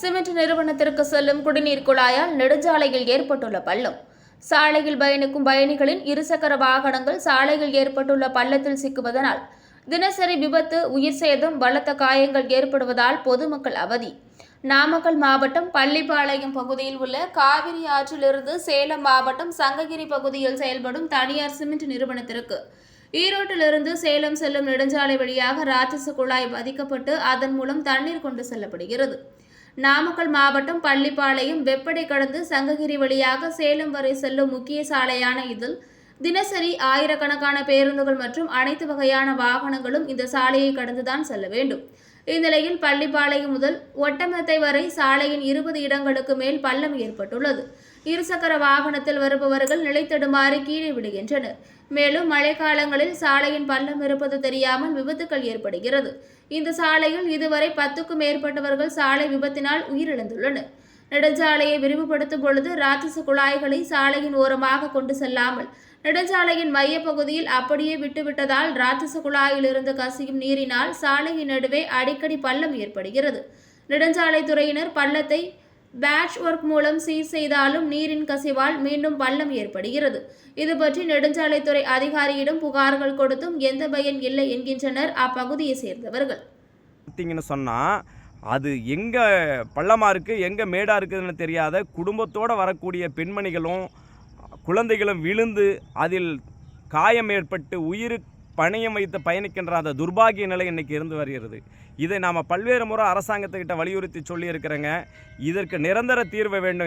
Cement நிறுவனத்திற்கு செல்லும் குடிநீர் குழாயால் நெடுஞ்சாலையில் ஏற்பட்டுள்ள பள்ளம். சாலையில் பயணிக்கும் பயணிகளின் இருசக்கர வாகனங்கள் சாலையில் ஏற்பட்டுள்ள பள்ளத்தில் சிக்குவதனால் தினசரி விபத்து உயிர் சேதம் பலத்த காயங்கள் ஏற்படுவதால் பொதுமக்கள் அவதி. நாமக்கல் மாவட்டம் பள்ளிப்பாளையம் பகுதியில் உள்ள காவிரி ஆற்றிலிருந்து சேலம் மாவட்டம் சங்ககிரி பகுதியில் செயல்படும் தனியார் சிமெண்ட் நிறுவனத்திற்கு ஈரோட்டிலிருந்து சேலம் செல்லும் நெடுஞ்சாலை வழியாக ராட்சச குழாய் பதிக்கப்பட்டு அதன் மூலம் தண்ணீர் கொண்டு செல்லப்படுகிறது. நாமக்கல் மாவட்டம் பள்ளிப்பாளையம் வெப்படை கடந்து சங்ககிரி வழியாக சேலம் வரை செல்லும் முக்கிய சாலையான இதில் தினசரி ஆயிரக்கணக்கான பேருந்துகள் மற்றும் அனைத்து வகையான வாகனங்களும் இந்த சாலையை கடந்துதான் செல்ல வேண்டும். இந்நிலையில் பள்ளிப்பாளையம் முதல் ஒட்டமத்தை வரை சாலையின் இருபது இடங்களுக்கு மேல் பள்ளம் ஏற்பட்டுள்ளது. இருசக்கர வாகனத்தில் வருபவர்கள் நிலைத்தடுமாறி கீழே விடுகின்றனர் மேலும் மழைக்காலங்களில் சாலையின் பள்ளம் இருப்பது தெரியாமல் விபத்துக்கள் ஏற்படுகிறது. இந்த சாலையில் இதுவரை பத்துக்கும் மேற்பட்டவர்கள் சாலை விபத்தினால் உயிரிழந்துள்ளனர். நெடுஞ்சாலையை விரிவுபடுத்தும் பொழுது ராட்சச குழாய்களை சாலையின் ஓரமாக கொண்டு செல்லாமல் நெடுஞ்சாலையின் மையப்பகுதியில் அப்படியே விட்டுவிட்டதால் ராட்சச குழாயிலிருந்து கசியும் நீரினால் சாலையின் நடுவே அடிக்கடி பள்ளம் ஏற்படுகிறது. நெடுஞ்சாலைத்துறையினர் பள்ளத்தை பேட்ச் ஒர்க் மூலம் சீர் செய்தாலும் நீரின் கசிவால் மீண்டும் பள்ளம் ஏற்படுகிறது. இது பற்றி நெடுஞ்சாலைத்துறை அதிகாரியிடம் புகார்கள் கொடுத்தும் எந்த பயன் இல்லை என்கின்றனர் அப்பகுதியை சேர்ந்தவர்கள். பார்த்தீங்கன்னு சொன்னால் அது எங்கே பள்ளமாக இருக்குது எங்கே மேடாக இருக்குதுன்னு தெரியாத குடும்பத்தோடு வரக்கூடிய பெண்மணிகளும் குழந்தைகளும் விழுந்து அதில் காயம் ஏற்பட்டு உயிர் பணையம் வைத்து பயணிக்கின்ற அந்த துர்பாகிய நிலை இன்னைக்கு இருந்து வருகிறது. இதை நாம் பல்வேறு முறை அரசாங்கத்துக்கிட்ட வலியுறுத்தி சொல்லியிருக்கிறேங்க. இதற்கு நிரந்தர தீர்வு வேண்டும்